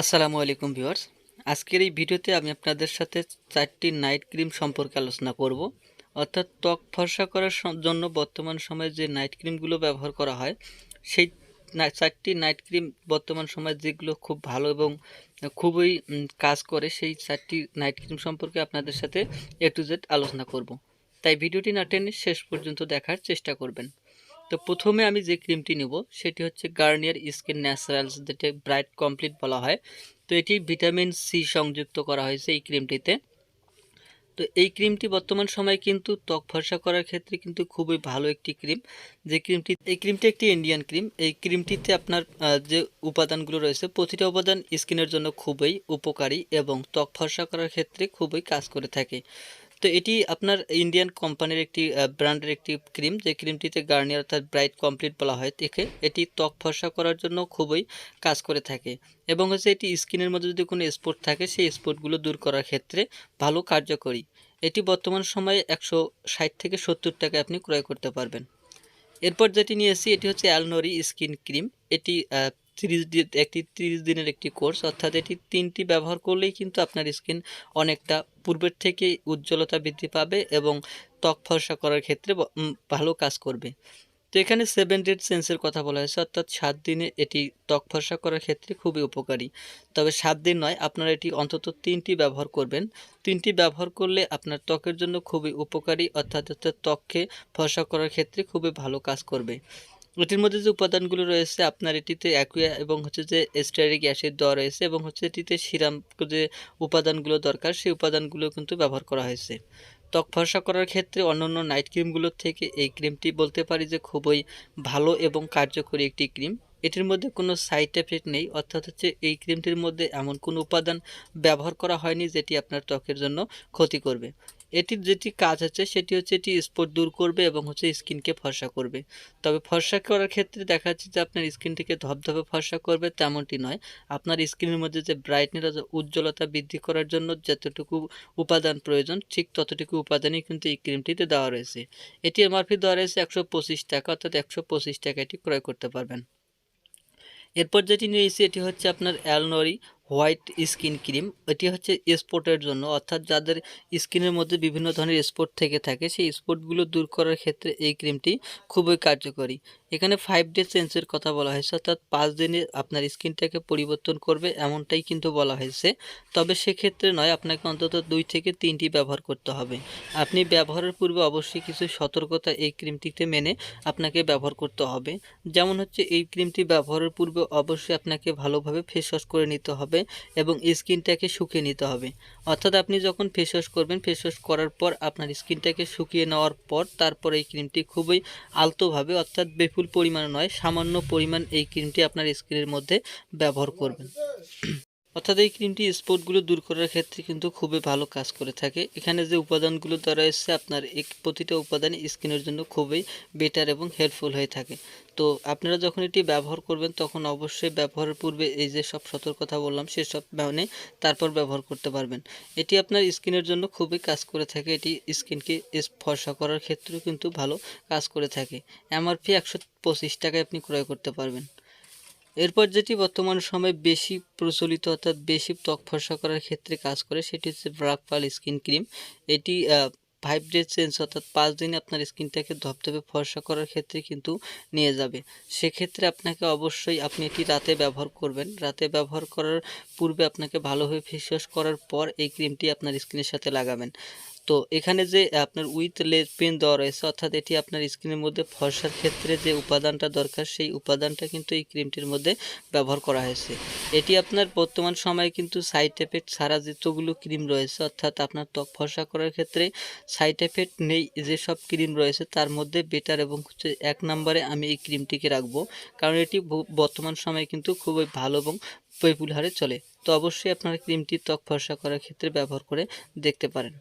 আসসালামু আলাইকুম ভিউয়ার্স। আজকের এই ভিডিওতে আমি আপনাদের সাথে চারটি নাইট ক্রিম সম্পর্কে আলোচনা করব। অর্থাৎ ত্বক ফর্সা করার জন্য বর্তমান সময়ে যে নাইট ক্রিমগুলো ব্যবহার করা হয়, সেই চারটি নাইট ক্রিম বর্তমান সময়ে যেগুলো খুব ভালো এবং খুবই কাজ করে, সেই চারটি নাইট ক্রিম সম্পর্কে আপনাদের সাথে এ টু জেড আলোচনা করব। তাই ভিডিওটি না টেনে শেষ পর্যন্ত দেখার চেষ্টা করবেন। তো প্রথমে আমি যে ক্রিমটি নেব, সেটি হচ্ছে গার্নিয়ার স্কিন ন্যাচারালস যেটা ব্রাইট কমপ্লিট বলা হয়। তো এটি ভিটামিন সি সংযুক্ত করা হয়েছে এই ক্রিমটিতে। তো এই ক্রিমটি বর্তমান সময়ে কিন্তু ত্বক ফর্সা করার ক্ষেত্রে কিন্তু খুবই ভালো একটি ক্রিম। যে ক্রিমটি, এই ক্রিমটি একটি ইন্ডিয়ান ক্রিম। এই ক্রিমটিতে আপনার যে উপাদানগুলো রয়েছে, প্রতিটা উপাদান স্কিনের জন্য খুবই উপকারী এবং ত্বক ফর্সা করার ক্ষেত্রে খুবই কাজ করে থাকে। তো এটি আপনার ইন্ডিয়ান কোম্পানির একটি ব্র্যান্ডের একটি ক্রিম যে ক্রিমটিতে গার্নিয়ার অর্থাৎ ব্রাইট কমপ্লিট বলা হয়। দেখে এটি ত্বক ফর্সা করার জন্য খুবই কাজ করে থাকে। এবং হচ্ছে এটি স্কিনের মধ্যে যদি কোনো স্পট থাকে, সেই স্পটগুলো দূর করার ক্ষেত্রে ভালো কার্যকরী। এটি বর্তমান সময়ে একশো ষাট থেকে সত্তর টাকা আপনি ক্রয় করতে পারবেন। এরপর যেটি নিয়ে নিয়েছি এটি হচ্ছে অ্যালনোরি স্কিন ক্রিম এটি তিরিশ দিন একটি তিরিশ দিনের একটি কোর্স, অর্থাৎ এটি তিনটি ব্যবহার করলেই কিন্তু আপনার স্কিন অনেকটা পূর্বের থেকে উজ্জ্বলতা বৃদ্ধি পাবে এবং ত্বক ফর্সা করার ক্ষেত্রে ভালো কাজ করবে। তো এখানে সেভেন ডেড সেন্সের কথা বলা হয়েছে, অর্থাৎ সাত দিনে এটি ত্বক ফর্সা করার ক্ষেত্রে খুবই উপকারী। তবে সাত দিন নয়, আপনারা এটি অন্তত তিনটি ব্যবহার করবেন। তিনটি ব্যবহার করলে আপনার ত্বকের জন্য খুবই উপকারী, অর্থাৎ ত্বককে ফর্সা করার ক্ষেত্রে খুবই ভালো কাজ করবে। এটির মধ্যে যে উপাদানগুলো রয়েছে, আপনার এটিতে অ্যাকুয়া এবং হচ্ছে যে স্টারিক অ্যাসিড দেওয়া রয়েছে এবং হচ্ছে এটিতে সিরাম যে উপাদানগুলো দরকার, সেই উপাদানগুলো কিন্তু ব্যবহার করা হয়েছে। ত্বক ফর্সা করার ক্ষেত্রে অন্যান্য নাইট ক্রিমগুলোর থেকে এই ক্রিমটি বলতে পারি যে খুবই ভালো এবং কার্যকরী একটি ক্রিম। এটির মধ্যে কোনো সাইড এফেক্ট নেই, অর্থাৎ হচ্ছে এই ক্রিমটির মধ্যে এমন কোনো উপাদান ব্যবহার করা হয়নি যেটি আপনার ত্বকের জন্য ক্ষতি করবে। এটির যেটি কাজ হচ্ছে সেটি হচ্ছে এটি স্পট দূর করবে এবং হচ্ছে স্কিনকে ফর্সা করবে। তবে ফর্সা করার ক্ষেত্রে দেখা যাচ্ছে যে আপনার স্কিনটিকে ধপধপে ফর্সা করবে তেমনটি নয়। আপনার স্কিনের মধ্যে যে ব্রাইটনেস উজ্জ্বলতা বৃদ্ধি করার জন্য যতটুকু উপাদান প্রয়োজন, ঠিক ততটুকু উপাদানই কিন্তু এই ক্রিমটিতে দেওয়া রয়েছে। এটি এমআরপি দেওয়া রয়েছে একশো পঁচিশ টাকা, অর্থাৎ একশো পঁচিশ টাকা এটি ক্রয় করতে পারবেন। এরপর যেটি নিয়েছি এটি হচ্ছে আপনার অ্যালনরি হোয়াইট স্কিন ক্রিম, এটি হচ্ছে স্পটের জন্য। অর্থাৎ যাদের স্কিনের মধ্যে বিভিন্ন ধরনের স্পট থেকে থাকে, সেই স্পটগুলো দূর করার ক্ষেত্রে এই ক্রিমটি খুবই কার্যকরী। এখানে ফাইভ ডে চেঞ্জের কথা বলা হয়েছে, অর্থাৎ পাঁচ দিনে আপনার স্কিনটাকে পরিবর্তন করবে এমনটাই কিন্তু বলা হয়েছে। তবে সেক্ষেত্রে নয়, আপনাকে অন্তত দুই থেকে তিনটি ব্যবহার করতে হবে। আপনি ব্যবহারের পূর্বে অবশ্যই কিছু সতর্কতা এই ক্রিমটিতে মেনে আপনাকে ব্যবহার করতে হবে। যেমন হচ্ছে, এই ক্রিমটি ব্যবহারের পূর্বে অবশ্যই আপনাকে ভালোভাবে ফেস ওয়াশ করে নিতে হবে। এবং স্কিনটাকে শুকিয়ে নিতে হবে। অর্থাৎ আপনি যখন ফেস ওয়াশ করবেন ফেস ওয়াশ করার পর আপনার স্কিনটাকে শুকিয়ে নেওয়ার পর তারপর এই ক্রিমটি খুবই আলতোভাবে, অর্থাৎ বিপুল পরিমাণ নয়, সামান্য পরিমাণ এই ক্রিমটি আপনার স্কিনের মধ্যে ব্যবহার করবেন। অর্থাৎ এই ক্রিমটি স্পটগুলো দূর করার ক্ষেত্রে কিন্তু খুবই ভালো কাজ করে থাকে। এখানে যে উপাদানগুলো দ্বারা রয়েছে আপনার এক প্রতিটা উপাদান স্কিনের জন্য খুবই বেটার এবং হেল্পফুল হয়ে থাকে। তো আপনারা যখন এটি ব্যবহার করবেন, তখন অবশ্যই ব্যবহারের পূর্বে এই যে সব সতর্কতা বললাম সেসব মানে তারপর ব্যবহার করতে পারবেন। এটি আপনার স্কিনের জন্য খুবই কাজ করে থাকে। এটি স্কিনকে ফর্সা করার ক্ষেত্রেও কিন্তু ভালো কাজ করে থাকে। এমআরপি একশো পঁচিশ টাকায় আপনি ক্রয় করতে পারবেন। এরপর যেটি বর্তমান সময়ে বেশি প্রচলিত অর্থাৎ বেশি ত্বক ফর্সা করার ক্ষেত্রে কাজ করে, সেটি হচ্ছে ব্রাক পাল স্কিন ক্রিম। এটি ফাইভ ডেজ চেঞ্জ অর্থাৎ পাঁচ দিনে আপনার স্কিনটাকে ধপধপে ফর্সা করার ক্ষেত্রে কিন্তু নিয়ে যাবে। সেক্ষেত্রে আপনাকে অবশ্যই আপনি এটি রাতে ব্যবহার করবেন। রাতে ব্যবহার করার পূর্বে আপনাকে ভালোভাবে ফেস ওয়াশ করার পর এই ক্রিমটি আপনার স্কিনের সাথে লাগাবেন। তো এখানে যে আপনার উইথ লেজ পেন দেওয়া রয়েছে, অর্থাৎ এটি আপনার স্কিনের মধ্যে ফর্সার ক্ষেত্রে যে উপাদানটা দরকার, সেই উপাদানটা কিন্তু এই ক্রিমটির মধ্যে ব্যবহার করা হয়েছে। এটি আপনার বর্তমান সময়ে কিন্তু সাইড এফেক্ট ছাড়া যতগুলো ক্রিম রয়েছে, অর্থাৎ আপনার ত্বক ফর্সা করার ক্ষেত্রে সাইড এফেক্ট নেই যেসব ক্রিম রয়েছে, তার মধ্যে বেটার এবং হচ্ছে এক নম্বরে আমি এই ক্রিমটিকে রাখব। কারণ এটি বর্তমান সময়ে কিন্তু খুবই ভালো এবং পপুলার হারে চলে। তো অবশ্যই আপনারা ক্রিমটি ত্বক ফর্সা করার ক্ষেত্রে ব্যবহার করে দেখতে পারেন।